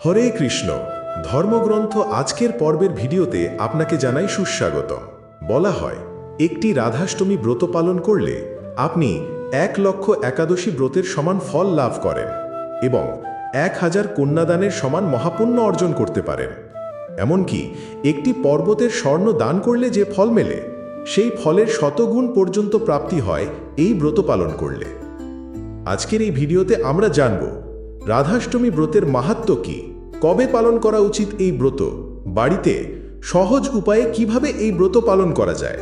হরে কৃষ্ণ, ধর্মগ্রন্থ আজকের পর্বের ভিডিওতে আপনাকে জানাই সুস্বাগতম। বলা হয়, একটি রাধাষ্টমী ব্রত পালন করলে আপনি এক লক্ষ একাদশী ব্রতের সমান ফল লাভ করেন এবং এক হাজার কন্যাদানের সমান মহাপুণ্য অর্জন করতে পারেন। এমনকি একটি পর্বতের স্বর্ণ দান করলে যে ফল মেলে, সেই ফলের শতগুণ পর্যন্ত প্রাপ্তি হয় এই ব্রত পালন করলে। আজকের এই ভিডিওতে আমরা জানব, রাধাষ্টমী ব্রতের মাহাত্ম্য কি? কবে পালন করা উচিত এই ব্রত? বাড়িতে সহজ উপায়ে কীভাবে এই ব্রত পালন করা যায়?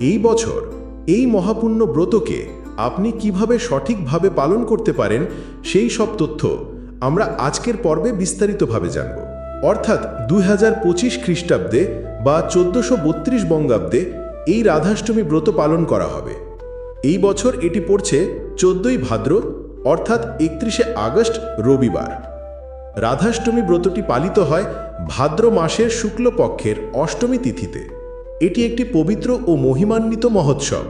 এই বছর এই মহাপুণ্য ব্রতকে আপনি কীভাবে সঠিকভাবে পালন করতে পারেন সেই সব তথ্য আমরা আজকের পর্বে বিস্তারিতভাবে জানব। অর্থাৎ দুই হাজার পঁচিশ খ্রিস্টাব্দে বা চোদ্দশো বত্রিশ বঙ্গাব্দে এই রাধাষ্টমী ব্রত পালন করা হবে। এই বছর এটি পড়ছে চোদ্দই ভাদ্র, অর্থাৎ একত্রিশে আগস্ট রবিবার। রাধাষ্টমী ব্রতটি পালিত হয় ভাদ্র মাসের শুক্লপক্ষের অষ্টমী তিথিতে। এটি একটি পবিত্র ও মহিমান্বিত মহোৎসব।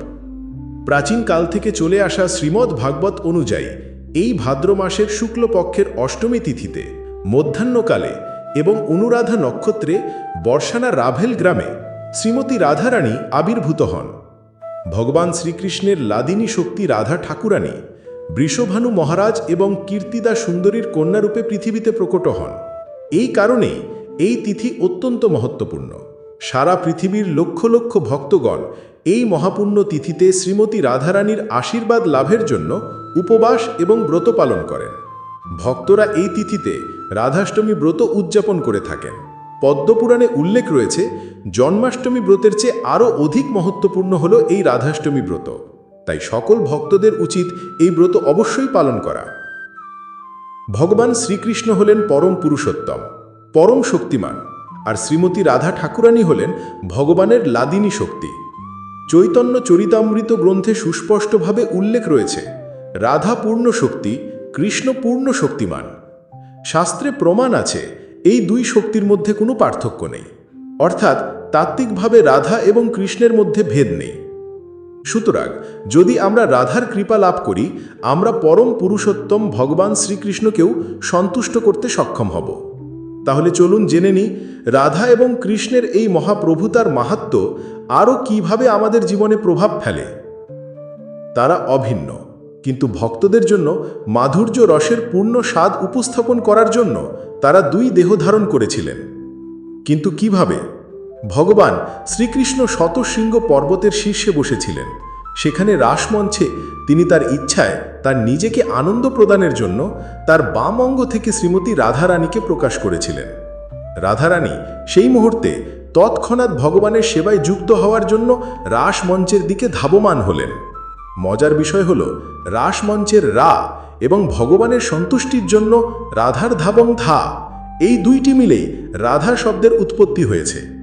প্রাচীন কাল থেকে চলে আসা শ্রীমদ্ ভাগবত অনুযায়ী এই ভাদ্র মাসের শুক্লপক্ষের অষ্টমী তিথিতে মধ্যাহ্নকালে এবং অনুরাধা নক্ষত্রে বর্ষানা রাভেল গ্রামে শ্রীমতী রাধারানী আবির্ভূত হন। ভগবান শ্রীকৃষ্ণের লাদিনী শক্তি রাধা ঠাকুরানী বৃষভানু মহারাজ এবং কীর্তিদা সুন্দরীর কন্যারূপে পৃথিবীতে প্রকট হন। এই কারণে এই তিথি অত্যন্ত মহত্বপূর্ণ। সারা পৃথিবীর লক্ষ লক্ষ ভক্তগণ এই মহাপুণ্য তিথিতে শ্রীমতী রাধারানীর আশীর্বাদ লাভের জন্য উপবাস এবং ব্রত পালন করেন। ভক্তরা এই তিথিতে রাধাষ্টমী ব্রত উদযাপন করে থাকেন। পদ্মপুরাণে উল্লেখ রয়েছে, জন্মাষ্টমী ব্রতের চেয়ে আরও অধিক মহত্বপূর্ণ হল এই রাধাষ্টমী ব্রত। তাই সকল ভক্তদের উচিত এই ব্রত অবশ্যই পালন করা। ভগবান শ্রীকৃষ্ণ হলেন পরম পুরুষোত্তম, পরম শক্তিমান, আর শ্রীমতী রাধা ঠাকুরানী হলেন ভগবানের লাদিনী শক্তি। চৈতন্য চরিতামৃত গ্রন্থে সুস্পষ্টভাবে উল্লেখ রয়েছে, রাধা পূর্ণ শক্তি, কৃষ্ণ পূর্ণ শক্তিমান। শাস্ত্রে প্রমাণ আছে, এই দুই শক্তির মধ্যে কোনো পার্থক্য নেই। অর্থাৎ তাত্ত্বিকভাবে রাধা এবং কৃষ্ণের মধ্যে ভেদ নেই। সুতরাং, যদি আমরা রাধার কৃপা লাভ করি, আমরা পরম পুরুষোত্তম ভগবান শ্রীকৃষ্ণকেও সন্তুষ্ট করতে সক্ষম হব। তাহলে চলুন জেনে নিই, রাধা এবং কৃষ্ণের এই মহাপ্রভুতার মাহাত্ম আরও কীভাবে আমাদের জীবনে প্রভাব ফেলে। তারা অভিন্ন, কিন্তু ভক্তদের জন্য মাধুর্য রসের পূর্ণ স্বাদ উপস্থাপন করার জন্য তারা দুই দেহ ধারণ করেছিলেন। কিন্তু কীভাবে? ভগবান শ্রীকৃষ্ণ শতশৃঙ্গ পর্বতের শীর্ষে বসেছিলেন। সেখানে রাসমঞ্চে তিনি তার ইচ্ছায় তার নিজেকে আনন্দ প্রদানের জন্য তার বাম অঙ্গ থেকে শ্রীমতী রাধারানীকে প্রকাশ করেছিলেন। রাধারানী সেই মুহূর্তে তৎক্ষণাৎ ভগবানের সেবায় যুক্ত হওয়ার জন্য রাসমঞ্চের দিকে ধাবমান হলেন। মজার বিষয় হল, রাসমঞ্চের রা এবং ভগবানের সন্তুষ্টির জন্য রাধার ধাবং ধা, এই দুইটি মিলেই রাধা শব্দের উৎপত্তি হয়েছে।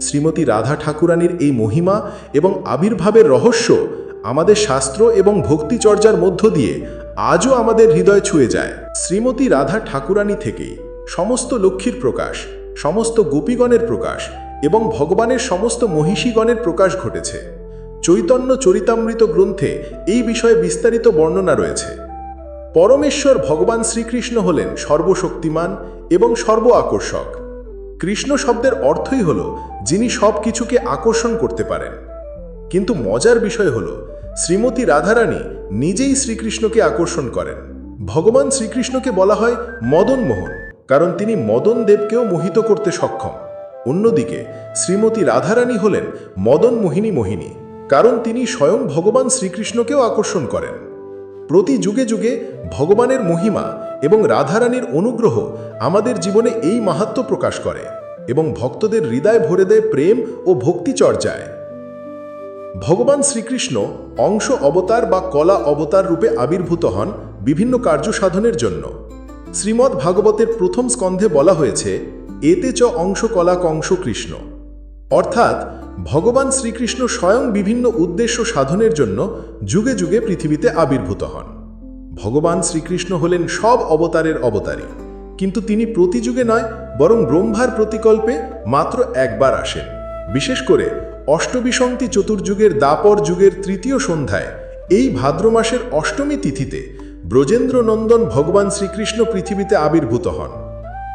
শ্রীমতী রাধা ঠাকুরানীর এই মহিমা এবং আবির্ভাবের রহস্য আমাদের শাস্ত্র এবং ভক্তিচর্যার মধ্য দিয়ে আজও আমাদের হৃদয় ছুঁয়ে যায়। শ্রীমতী রাধা ঠাকুরানী থেকেই সমস্ত লক্ষ্মীর প্রকাশ, সমস্ত গোপীগণের প্রকাশ এবং ভগবানের সমস্ত মহিষীগণের প্রকাশ ঘটেছে। চৈতন্য চরিতামৃত গ্রন্থে এই বিষয়ে বিস্তারিত বর্ণনা রয়েছে। পরমেশ্বর ভগবান শ্রীকৃষ্ণ হলেন সর্বশক্তিমান এবং সর্ব আকর্ষক। কৃষ্ণ শব্দের অর্থই হল যিনি সব কিছুকে আকর্ষণ করতে পারেন। কিন্তু মজার বিষয় হল, শ্রীমতী রাধারানী নিজেই শ্রীকৃষ্ণকে আকর্ষণ করেন। ভগবান শ্রীকৃষ্ণকে বলা হয় মদন মোহন, কারণ তিনি মদন দেবকেও মোহিত করতে সক্ষম। অন্যদিকে, শ্রীমতী রাধারানী হলেন মদন মোহিনী মোহিনী, কারণ তিনি স্বয়ং ভগবান শ্রীকৃষ্ণকেও আকর্ষণ করেন। প্রতি যুগে যুগে ভগবানের মহিমা এবং রাধারানীর অনুগ্রহ আমাদের জীবনে এই মাহাত্ম প্রকাশ করে এবং ভক্তদের হৃদয় ভরে দেয় প্রেম ও ভক্তি চর্যায়। ভগবান শ্রীকৃষ্ণ অংশ অবতার বা কলা অবতার রূপে আবির্ভূত হন বিভিন্ন কার্য সাধনের জন্য। শ্রীমদ্ ভাগবতের প্রথম স্কন্ধে বলা হয়েছে, এতে চ অংশ কলা কংস কৃষ্ণ। অর্থাৎ ভগবান শ্রীকৃষ্ণ স্বয়ং বিভিন্ন উদ্দেশ্য সাধনের জন্য যুগে যুগে পৃথিবীতে আবির্ভূত হন। ভগবান শ্রীকৃষ্ণ হলেন সব অবতারের অবতারী। কিন্তু তিনি প্রতি যুগে নয়, বরং ব্রহ্মার প্রতিকল্পে মাত্র একবার আসেন। বিশেষ করে অষ্টবিসংতি চতুর্যুগের দাপর যুগের তৃতীয় সন্ধ্যায়, এই ভাদ্র মাসের অষ্টমী তিথিতে ব্রজেন্দ্র নন্দন ভগবান শ্রীকৃষ্ণ পৃথিবীতে আবির্ভূত হন।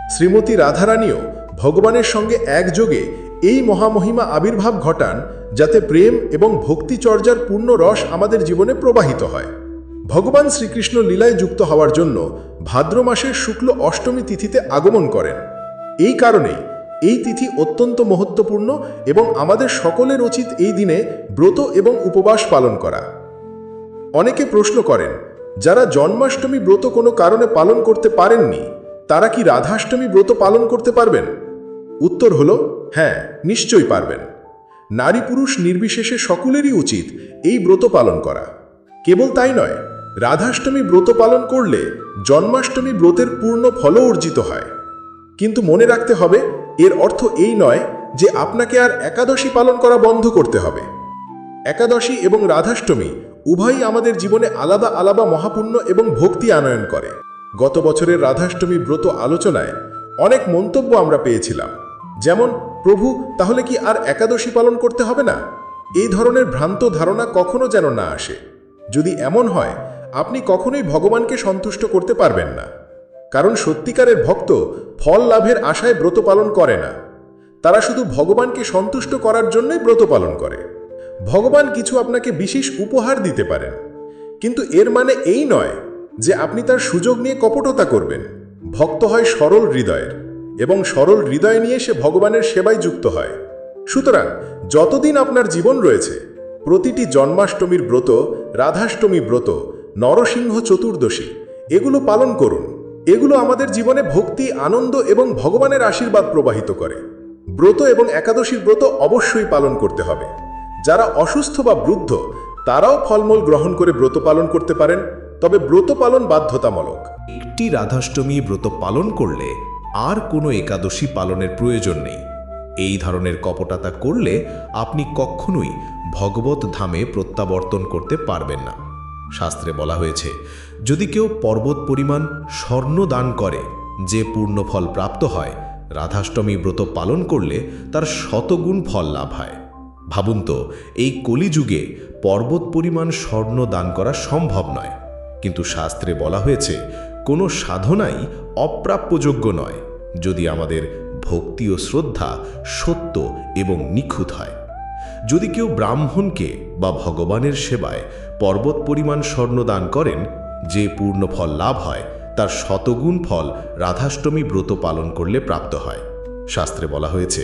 শ্রীমতী রাধারানীও ভগবানের সঙ্গে একযোগে এই মহামহিমা আবির্ভাব ঘটান যাতে প্রেম এবং ভক্তিচর্যার পূর্ণ রস আমাদের জীবনে প্রবাহিত হয়। ভগবান শ্রীকৃষ্ণ লীলায় যুক্ত হওয়ার জন্য ভাদ্র মাসের শুক্ল অষ্টমী তিথিতে আগমন করেন। এই কারণেই এই তিথি অত্যন্ত মহত্বপূর্ণ এবং আমাদের সকলের উচিত এই দিনে ব্রত এবং উপবাস পালন করা। অনেকে প্রশ্ন করেন, যারা জন্মাষ্টমী ব্রত কোনো কারণে পালন করতে পারেননি, তারা কি রাধাষ্টমী ব্রত পালন করতে পারবেন? উত্তর হলো হ্যাঁ নিশ্চয়ই পারবেন। নারী পুরুষ নির্বিশেষে সকলেরই উচিত এই ব্রত পালন করা। কেবল তাই নয়, রাধাষ্টমী ব্রত পালন করলে জন্মাষ্টমী ব্রতের পূর্ণ ফলও অর্জিত হয়। কিন্তু মনে রাখতে হবে, এর অর্থ এই নয় যে আপনাকে আর একাদশী পালন করা বন্ধ করতে হবে। একাদশী এবং রাধাষ্টমী উভয়ই আমাদের জীবনে আলাদা আলাদা মহাপুণ্য এবং ভক্তি আনয়ন করে। গত বছরের রাধাষ্টমী ব্রত আলোচনায় অনেক মন্তব্য আমরা পেয়েছিলাম। যেমন প্রভু, তাহলে কি আর একাদশী পালন করতে হবে না? এই ধরনের ভ্রান্ত ধারণা কখনো যেন না আসে। যদি এমন হয়, আপনি কখনোই ভগবানকে সন্তুষ্ট করতে পারবেন না। কারণ সত্যিকারের ভক্ত ফল লাভের আশায় ব্রত পালন করে না। তারা শুধু ভগবানকে সন্তুষ্ট করার জন্যই ব্রত পালন করে। ভগবান কিছু আপনাকে বিশেষ উপহার দিতে পারেন। কিন্তু এর মানে এই নয় যে আপনি তার সুযোগ নিয়ে কপটতা করবেন। ভক্ত হয় সরল হৃদয়ের। এবং সরল হৃদয় নিয়ে সে ভগবানের সেবায় যুক্ত হয়। সুতরাং যতদিন আপনার জীবন রয়েছে, প্রতিটি জন্মাষ্টমীর ব্রত, রাধাষ্টমী ব্রত, নরসিংহ চতুর্দশী, এগুলো পালন করুন। এগুলো আমাদের জীবনে ভক্তি, আনন্দ এবং ভগবানের আশীর্বাদ প্রবাহিত করে। ব্রত এবং একাদশীর ব্রত অবশ্যই পালন করতে হবে। যারা অসুস্থ বা বৃদ্ধ, তারাও ফলমূল গ্রহণ করে ব্রত পালন করতে পারেন। তবে ব্রত পালন বাধ্যতামূলক। একটি রাধাষ্টমী ব্রত পালন করলে আর কোনো একাদশী পালনের প্রয়োজন নেই। এই ধরনের কপটতা করলে আপনি কখনোই ভগবত ধামে প্রত্যাবর্তন করতে পারবেন না। শাস্ত্রে বলা হয়েছে, যদি কেউ পর্বত পরিমাণ স্বর্ণ দান করে, যে পূর্ণ ফল প্রাপ্ত হয়, রাধাষ্টমী ব্রত পালন করলে তার শতগুণ ফল লাভ হয়। ভাবুন তো, এই কলিযুগে পর্বত পরিমাণ স্বর্ণ দান করা সম্ভব নয়। কিন্তু শাস্ত্রে বলা হয়েছে কোনো সাধনাই অপ্রাপ্যযোগ্য নয় যদি আমাদের ভক্তি ও শ্রদ্ধা সত্য এবং নিখুঁত হয়। যদি কেউ ব্রাহ্মণকে বা ভগবানের সেবায় পর্বত পরিমাণ স্বর্ণ দান করেন, যে পূর্ণ ফল লাভ হয়, তার শতগুণ ফল রাধাষ্টমী ব্রত পালন করলে প্রাপ্ত হয়। শাস্ত্রে বলা হয়েছে,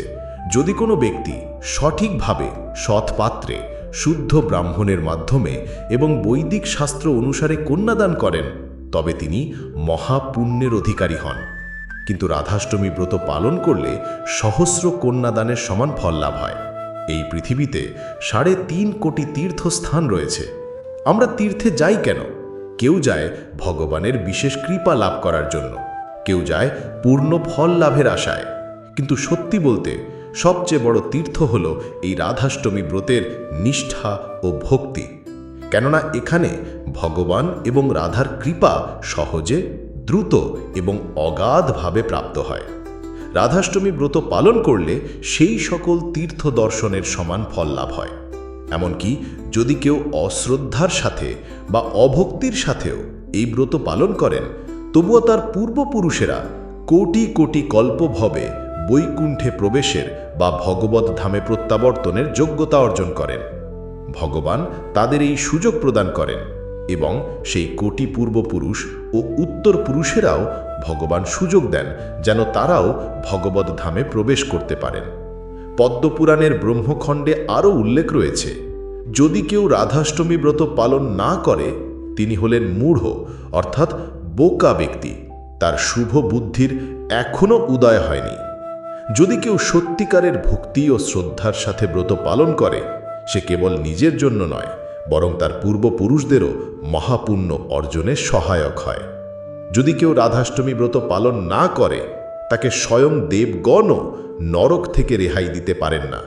যদি কোনো ব্যক্তি সঠিকভাবে সৎ পাত্রে শুদ্ধ ব্রাহ্মণের মাধ্যমে এবং বৈদিক শাস্ত্র অনুসারে কন্যাদান করেন তবে তিনি মহাপুণ্যের অধিকারী হন। কিন্তু রাধাষ্টমী ব্রত পালন করলে সহস্র কন্যাদানের সমান ফল লাভ হয়। এই পৃথিবীতে সাড়ে তিন কোটি তীর্থস্থান রয়েছে। আমরা তীর্থে যাই কেন? কেউ যায় ভগবানের বিশেষ কৃপা লাভ করার জন্য। কেউ যায় পূর্ণ ফল লাভের আশায়। কিন্তু সত্যি বলতে সবচেয়ে বড় তীর্থ হল এই রাধাষ্টমী ব্রতের নিষ্ঠা ও ভক্তি। কেননা এখানে ভগবান এবং রাধার কৃপা সহজে, দ্রুত এবং অগাধভাবে প্রাপ্ত হয়। রাধাষ্টমী ব্রত পালন করলে সেই সকল তীর্থ দর্শনের সমান ফল লাভ হয়। এমনকি যদি কেউ অশ্রদ্ধার সাথে বা অভক্তির সাথেও এই ব্রত পালন করেন, তবুও তার পূর্বপুরুষেরা কোটি কোটি কল্পভবে বৈকুণ্ঠে প্রবেশের বা ভগবত ধামে প্রত্যাবর্তনের যোগ্যতা অর্জন করেন। ভগবান তাদের এই সুযোগ প্রদান করেন এবং সেই কোটি পূর্বপুরুষ ও উত্তর পুরুষেরাও ভগবান সুযোগ দেন যেন তারাও ভগবত ধামে প্রবেশ করতে পারেন। পদ্মপুরাণের ব্রহ্মখণ্ডে আরও উল্লেখ রয়েছে, যদি কেউ রাধাষ্টমী ব্রত পালন না করে, তিনি হলেন মূঢ়, অর্থাৎ বোকা ব্যক্তি। তার শুভ বুদ্ধির এখনও উদয় হয়নি। যদি কেউ সত্যিকারের ভক্তি ও শ্রদ্ধার সাথে ব্রত পালন করে সে কেবল নিজের জন্য নয়, বরং তার পূর্বপুরুষদেরও মহাপুণ্য অর্জনে সহায়ক হয়। যদি কেউ রাধাষ্টমী ব্রত পালন না করে, তাকে স্বয়ং দেবগণও নরক থেকে রেহাই দিতে পারেন না।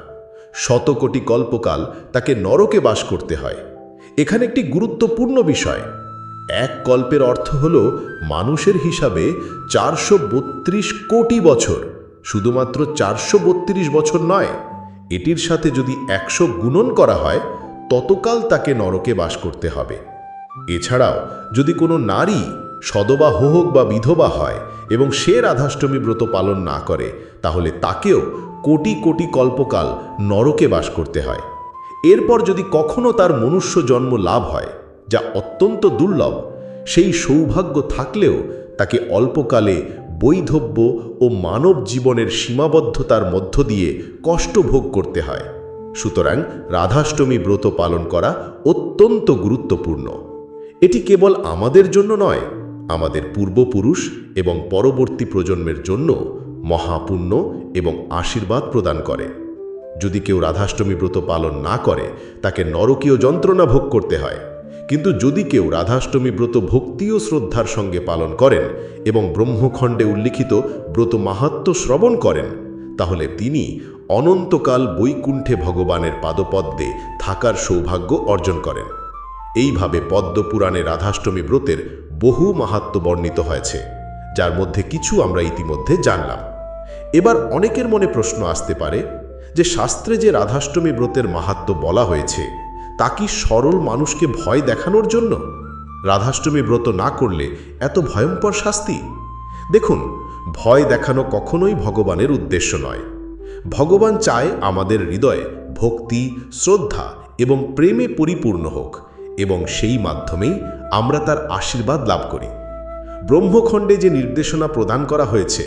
শত কোটি কল্পকাল তাকে নরকে বাস করতে হয়। এখানে একটি গুরুত্বপূর্ণ বিষয়। এক কল্পের অর্থ হল মানুষের হিসাবে চারশো বত্রিশ কোটি বছর, শুধুমাত্র চারশো বত্রিশ বছর নয় এটির সাথে যদি একশো গুণন করা হয়, ততকাল তাকে নরকে বাস করতে হবে। এছাড়াও, যদি কোনো নারী সদবা হোক বা বিধবা হয় এবং সে রাধাষ্টমী ব্রত পালন না করে, তাহলে তাকেও কোটি কোটি কল্পকাল নরকে বাস করতে হয়। এরপর যদি কখনো তার মনুষ্য জন্ম লাভ হয়, যা অত্যন্ত দুর্লভ, সেই সৌভাগ্য থাকলেও তাকে অল্পকালে বৈধব্য ও মানব জীবনের সীমাবদ্ধতার মধ্য দিয়ে কষ্ট ভোগ করতে হয়। সুতরাং রাধাষ্টমী ব্রত পালন করা অত্যন্ত গুরুত্বপূর্ণ। এটি কেবল আমাদের জন্য নয়, আমাদের পূর্বপুরুষ এবং পরবর্তী প্রজন্মের জন্য মহাপুণ্য এবং আশীর্বাদ প্রদান করে। যদি কেউ রাধাষ্টমী ব্রত পালন না করে, তাকে নরকীয় যন্ত্রণা ভোগ করতে হয়। কিন্তু যদি কেউ রাধাষ্টমী ব্রত ভক্তি ও শ্রদ্ধার সঙ্গে পালন করেন এবং ব্রহ্মখণ্ডে উল্লিখিত ব্রত মাহাত্ম শ্রবণ করেন, তাহলে তিনি অনন্তকাল বৈকুণ্ঠে ভগবানের পাদপদ্মে থাকার সৌভাগ্য অর্জন করেন। এইভাবে পদ্মপুরাণে রাধাষ্টমী ব্রতের বহু মাহাত্ম বর্ণিত হয়েছে, যার মধ্যে কিছু আমরা ইতিমধ্যে জানলাম। এবার অনেকের মনে প্রশ্ন আসতে পারে যে শাস্ত্রে যে রাধাষ্টমী ব্রতের মাহাত্ম বলা হয়েছে তা কি সরল মানুষকে ভয় দেখানোর জন্য? রাধাষ্টমী ব্রত না করলে এত ভয়ঙ্কর শাস্তি? দেখুন, ভয় দেখানো কখনোই ভগবানের উদ্দেশ্য নয়। ভগবান চায় আমাদের হৃদয়ে ভক্তি, শ্রদ্ধা এবং প্রেমে পরিপূর্ণ হোক এবং সেই মাধ্যমেই আমরা তার আশীর্বাদ লাভ করি। ব্রহ্মখণ্ডে যে নির্দেশনা প্রদান করা হয়েছে,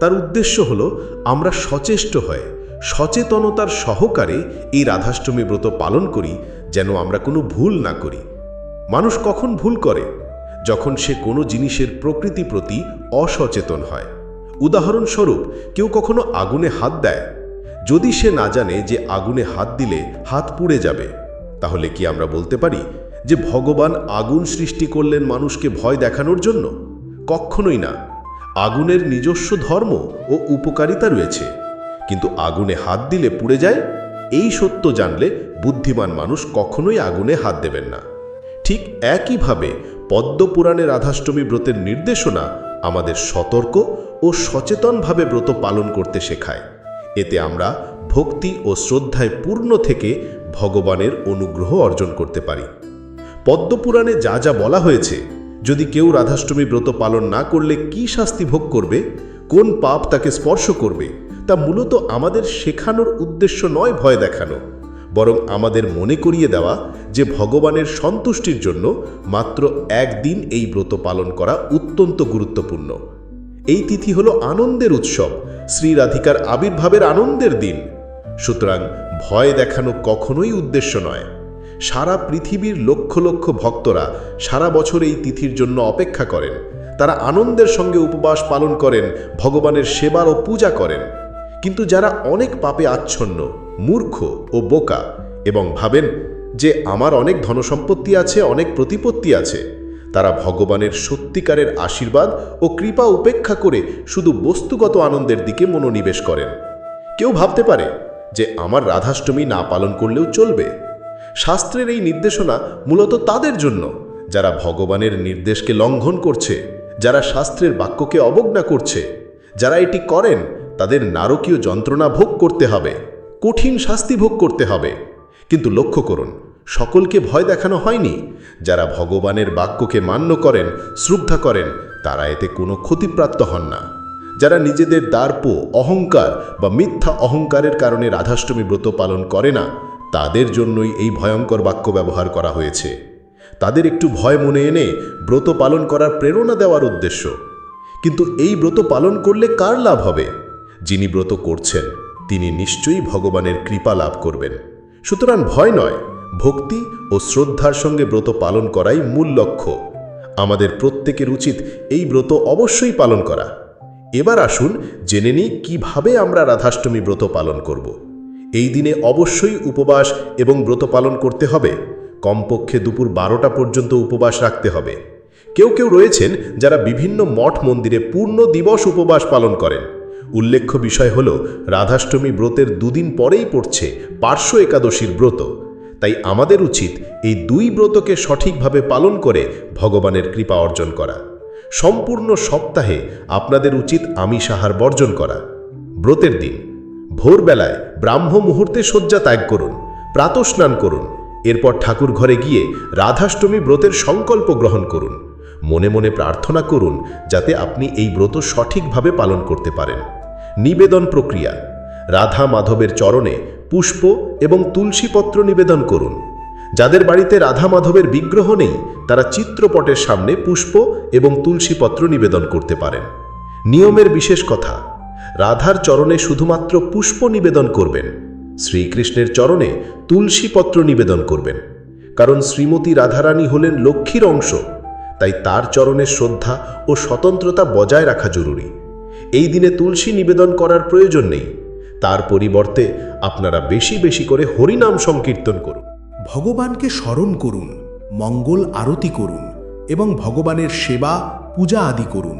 তার উদ্দেশ্য হল আমরা সচেষ্ট হয়ে সচেতনতার সহকারে এই রাধাষ্টমী ব্রত পালন করি যেন আমরা কোনো ভুল না করি। মানুষ কখন ভুল করে? যখন সে কোনো জিনিসের প্রকৃতি প্রতি অসচেতন হয়। উদাহরণস্বরূপ, কেউ কখনো আগুনে হাত দেয়। যদি সে না জানে যে আগুনে হাত দিলে হাত পুড়ে যাবে, তাহলে কি আমরা বলতে পারি যে ভগবান আগুন সৃষ্টি করলেন মানুষকে ভয় দেখানোর জন্য? কখনোই না। আগুনের নিজস্ব ধর্ম ও উপকারিতা রয়েছে। কিন্তু আগুনে হাত দিলে পুড়ে যায়? এই সত্য জানলে বুদ্ধিমান মানুষ কখনোই আগুনে হাত দেবেন না। ঠিক একইভাবে পদ্মপুরাণে রাধাষ্টমী ব্রতের নির্দেশনা আমাদের সতর্ক ও সচেতনভাবে ব্রত পালন করতে শেখায়। এতে আমরা ভক্তি ও শ্রদ্ধায় পূর্ণ থেকে ভগবানের অনুগ্রহ অর্জন করতে পারি। পদ্মপুরাণে যা যা বলা হয়েছে, যদি কেউ রাধাষ্টমী ব্রত পালন না করলে কি শাস্তি ভোগ করবে, কোন পাপ তাকে স্পর্শ করবে তা মূলত আমাদের শেখানোর উদ্দেশ্য নয় ভয় দেখানো, বরং আমাদের মনে করিয়ে দেওয়া যে ভগবানের সন্তুষ্টির জন্য মাত্র একদিন এই ব্রত পালন করা অত্যন্ত গুরুত্বপূর্ণ। এই তিথি হল আনন্দের উৎসব, শ্রী রাধিকার আবির্ভাবের আনন্দের দিন। সুতরাং ভয় দেখানো কখনোই উদ্দেশ্য নয়। সারা পৃথিবীর লক্ষ লক্ষ ভক্তরা সারা বছর এই তিথির জন্য অপেক্ষা করেন। তারা আনন্দের সঙ্গে উপবাস পালন করেন, ভগবানের সেবার ও পূজা করেন। কিন্তু যারা অনেক পাপে আচ্ছন্ন, মূর্খ ও বোকা এবং ভাবেন যে আমার অনেক ধনসম্পত্তি আছে, অনেক প্রতিপত্তি আছে, তারা ভগবানের সত্যিকারের আশীর্বাদ ও কৃপা উপেক্ষা করে শুধু বস্তুগত আনন্দের দিকে মনোনিবেশ করেন। কেউ ভাবতে পারে যে আমার রাধাষ্টমী না পালন করলেও চলবে। শাস্ত্রের এই নির্দেশনা মূলত তাদের জন্য, যারা ভগবানের নির্দেশকে লঙ্ঘন করছে, যারা শাস্ত্রের বাক্যকে অবজ্ঞা করছে, যারা এটি করেন তাদের নারকীয় যন্ত্রণা ভোগ করতে হবে, কঠিন শাস্তি ভোগ করতে হবে। কিন্তু লক্ষ্য করুন, সকলকে ভয় দেখানো হয়নি। যারা ভগবানের বাক্যকে মান্য করেন, শ্রদ্ধা করেন, তারা এতে কোনো ক্ষতিপ্রাপ্ত হন না। যারা নিজেদের দার্প অহংকার বা মিথ্যা অহংকারের কারণে রাধাষ্টমী ব্রত পালন করে না, তাদের জন্যই এই ভয়ঙ্কর বাক্য ব্যবহার করা হয়েছে। তাদের একটু ভয় মনে এনে ব্রত পালন করার প্রেরণা দেওয়ার উদ্দেশ্য। কিন্তু এই ব্রত পালন করলে কার লাভ হবে? যিনি ব্রত করছেন, তিনি নিশ্চয়ই ভগবানের কৃপা লাভ করবেন। সুতরাং ভয় নয়, ভক্তি ও শ্রদ্ধার সঙ্গে ব্রত পালন করাই মূল লক্ষ্য। আমাদের প্রত্যেকের উচিত এই ব্রত অবশ্যই পালন করা। এবার আসুন জেনে নিই কীভাবে আমরা রাধাষ্টমী ব্রত পালন করব। এই দিনে অবশ্যই উপবাস এবং ব্রত পালন করতে হবে। কমপক্ষে দুপুর বারোটা পর্যন্ত উপবাস রাখতে হবে। কেউ কেউ রয়েছেন যারা বিভিন্ন মঠ মন্দিরে পূর্ণ দিবস উপবাস পালন করেন। উল্লেখ্য বিষয় হল, রাধাষ্টমী ব্রতের দুদিন পরেই পড়ছে পার্শ্ব একাদশীর ব্রত। তাই আমাদের উচিত এই দুই ব্রতকে সঠিকভাবে পালন করে ভগবানের কৃপা অর্জন করা। সম্পূর্ণ সপ্তাহে আপনাদের উচিত আমিষ আহার বর্জন করা। ব্রতের দিন, ভোরবেলায় ব্রাহ্ম মুহূর্তে শয্যা ত্যাগ করুন, প্রাতস্নান করুন, এরপর ঠাকুর ঘরে গিয়ে রাধাষ্টমী ব্রতের সংকল্প গ্রহণ করুন। মনে মনে প্রার্থনা করুন যাতে আপনি এই ব্রত সঠিকভাবে পালন করতে পারেন। নিবেদন প্রক্রিয়া। রাধা মাধবের চরণে পুষ্প এবং তুলসীপত্র নিবেদন করুন। যাদের বাড়িতে রাধা মাধবের বিগ্রহ নেই, তারা চিত্রপটের সামনে পুষ্প এবং তুলসীপত্র নিবেদন করতে পারেন। নিয়মের বিশেষ কথা, রাধার চরণে শুধুমাত্র পুষ্প নিবেদন করবেন। শ্রীকৃষ্ণের চরণে তুলসীপত্র নিবেদন করবেন। কারণ শ্রীমতী রাধারানী হলেন লক্ষ্মীর অংশ, তাই তার চরণের শ্রদ্ধা ও স্বতন্ত্রতা বজায় রাখা জরুরি। এই দিনে তুলসী নিবেদন করার প্রয়োজন নেই। তার পরিবর্তে আপনারা বেশি বেশি করে হরিনাম সংকীর্তন করুন। ভগবানকে স্মরণ করুন, মঙ্গল আরতি করুন এবং ভগবানের সেবা, পূজা আদি করুন।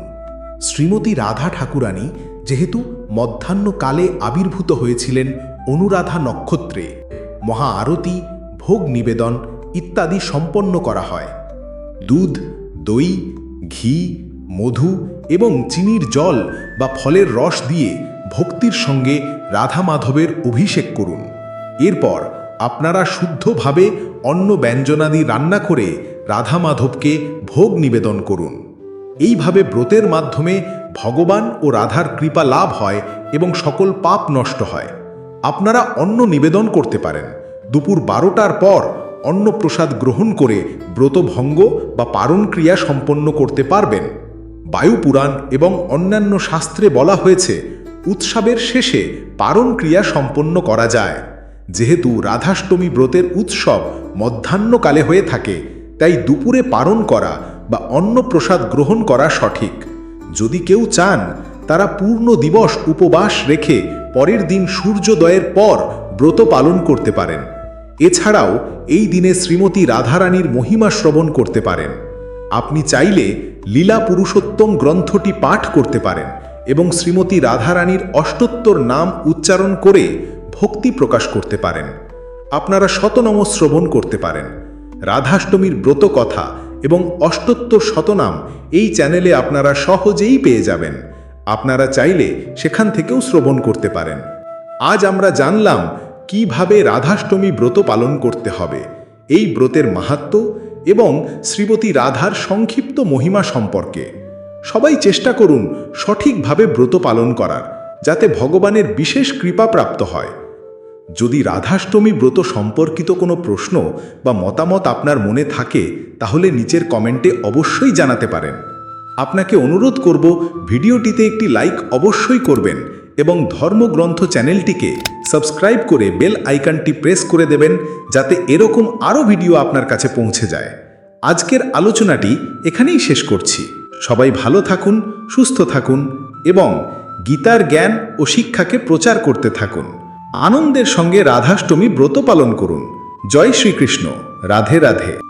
শ্রীমতী রাধা ঠাকুরানী যেহেতু মধ্যাহ্নকালে আবির্ভূত হয়েছিলেন অনুরাধা নক্ষত্রে, মহা আরতি, ভোগ নিবেদন ইত্যাদি সম্পন্ন করা হয়। দুধ, দই, ঘি মধু এবং চিনির জল বা ফলের রস দিয়ে ভক্তির সঙ্গে রাধা মাধবের অভিষেক করুন। এরপর আপনারা শুদ্ধভাবে অন্ন ব্যঞ্জনাদি রান্না করে রাধা মাধবকে ভোগ নিবেদন করুন। এইভাবে ব্রতের মাধ্যমে ভগবান ও রাধার কৃপা লাভ হয় এবং সকল পাপ নষ্ট হয়। আপনারা অন্ন নিবেদন করতে পারেন। দুপুর বারোটার পর অন্নপ্রসাদ গ্রহণ করে ব্রতভঙ্গ বা পারণ ক্রিয়া সম্পন্ন করতে পারবেন। বায়ুপুরাণ এবং অন্যান্য শাস্ত্রে বলা হয়েছে, উৎসবের শেষে পারণ ক্রিয়া সম্পন্ন করা যায়। যেহেতু রাধাষ্টমী ব্রতের উৎসব মধ্যাহ্নকালে হয়ে থাকে, তাই দুপুরে পারণ করা বা অন্নপ্রসাদ গ্রহণ করা সঠিক। যদি কেউ চান, তারা পূর্ণ দিবস উপবাস রেখে পরের দিন সূর্যোদয়ের পর ব্রত পালন করতে পারেন। এছাড়াও এই দিনে শ্রীমতী রাধারানীর মহিমা শ্রবণ করতে পারেন। আপনি চাইলে লীলা পুরুষোত্তম গ্রন্থটি পাঠ করতে পারেন এবং শ্রীমতী রাধারানীর অষ্টোত্তর নাম উচ্চারণ করে ভক্তি প্রকাশ করতে পারেন। আপনারা শতনম শ্রবণ করতে পারেন। রাধাষ্টমীর ব্রত কথা এবং অষ্টোত্তর শতনাম এই চ্যানেলে আপনারা সহজেই পেয়ে যাবেন। আপনারা চাইলে সেখান থেকেও শ্রবণ করতে পারেন। আজ আমরা জানলাম কীভাবে রাধাষ্টমী ব্রত পালন করতে হবে। এই ব্রতের মাহাত্ম্য এবং শ্রীমতী রাধার সংক্ষিপ্ত মহিমা সম্পর্কে। সবাই চেষ্টা করুন সঠিকভাবে ব্রত পালন করার, যাতে ভগবানের বিশেষ কৃপা প্রাপ্ত হয়। যদি রাধাষ্টমী ব্রত সম্পর্কিত কোনো প্রশ্ন বা মতামত আপনার মনে থাকে, তাহলে নিচের কমেন্টে অবশ্যই জানাতে পারেন। আপনাকে অনুরোধ করব, ভিডিওটিতে একটি লাইক অবশ্যই করবেন এবং ধর্মগ্রন্থ চ্যানেলটিকে সাবস্ক্রাইব করে বেল আইকনটি প্রেস করে দেবেন যাতে এরকম আরও ভিডিও আপনার কাছে পৌঁছে যায়। আজকের আলোচনাটি এখানেই শেষ করছি। সবাই ভালো থাকুন, সুস্থ থাকুন এবং গীতার জ্ঞান ও শিক্ষাকে প্রচার করতে থাকুন। আনন্দের সঙ্গে রাধাষ্টমী ব্রত পালন করুন। জয় শ্রীকৃষ্ণ। রাধে রাধে।